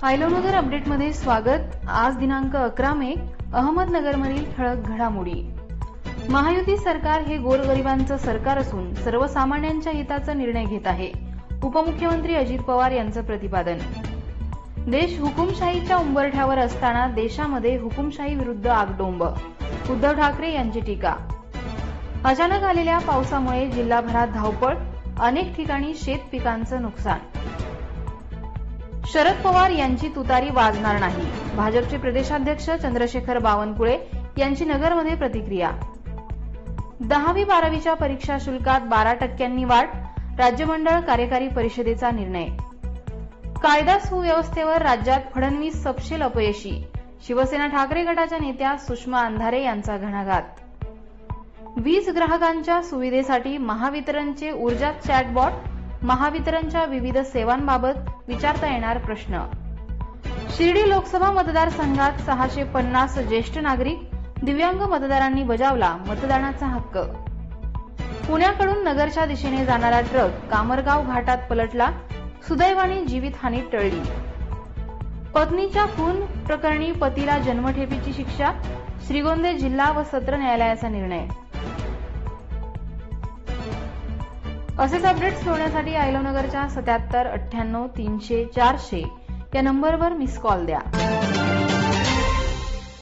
फायलोनगर अपडेटमध्ये स्वागत. आज दिनांक अकरा मे अहमदनगरमधील ठळक घडामोडी. महायुती सरकार हे गोरगरिबांचं सरकार असून सर्वसामान्यांच्या हिताचा निर्णय घेत आहे. उपमुख्यमंत्री अजित पवार यांचं प्रतिपादन. देश हुकुमशाहीच्या उंबरठ्यावर असताना देशामध्ये हुकुमशाही विरुद्ध आगडोंब. उद्धव ठाकरे यांची टीका. अचानक आलेल्या पावसामुळे जिल्हाभरात धावपळ अनेक ठिकाणी शेत पिकांचं नुकसान. शरद पवार यांची तुतारी वाजणार नाही. भाजपचे प्रदेशाध्यक्ष चंद्रशेखर बावनकुळे यांची नगरमध्ये प्रतिक्रिया. दहावी बारावीच्या परीक्षा शुल्कात बारा टक्क्यांनी वाढ राज्यमंडळ कार्यकारी परिषदेचा निर्णय. कायदा सुव्यवस्थेवर राज्यात फडणवीस सपशेल अपयशी. शिवसेना ठाकरे गटाच्या नेत्या सुषमा अंधारे यांचा घणाघात. वीज ग्राहकांच्या सुविधेसाठी महावितरणचे ऊर्जा चॅटबॉट महावितरणच्या विविध सेवांबाबत विचारता येणार प्रश्न. शिर्डी लोकसभा मतदारसंघात सहाशे पन्नास ज्येष्ठ नागरिक दिव्यांग मतदारांनी बजावला मतदानाचा हक्क. पुण्याकडून नगरच्या दिशेने जाणारा ट्रक कामरगाव घाटात पलटला सुदैवाने जीवितहानी टळली. पत्नीच्या खून प्रकरणी पतीला जन्मठेपीची शिक्षा श्रीगोंदे जिल्हा व सत्र न्यायालयाचा निर्णय. असेच अपडेट्स मिळवण्यासाठी आयलोनगरच्या सत्याहत्तर अठ्ठ्याण्णव तीनशे चारशे या नंबरवर मिस कॉल द्या.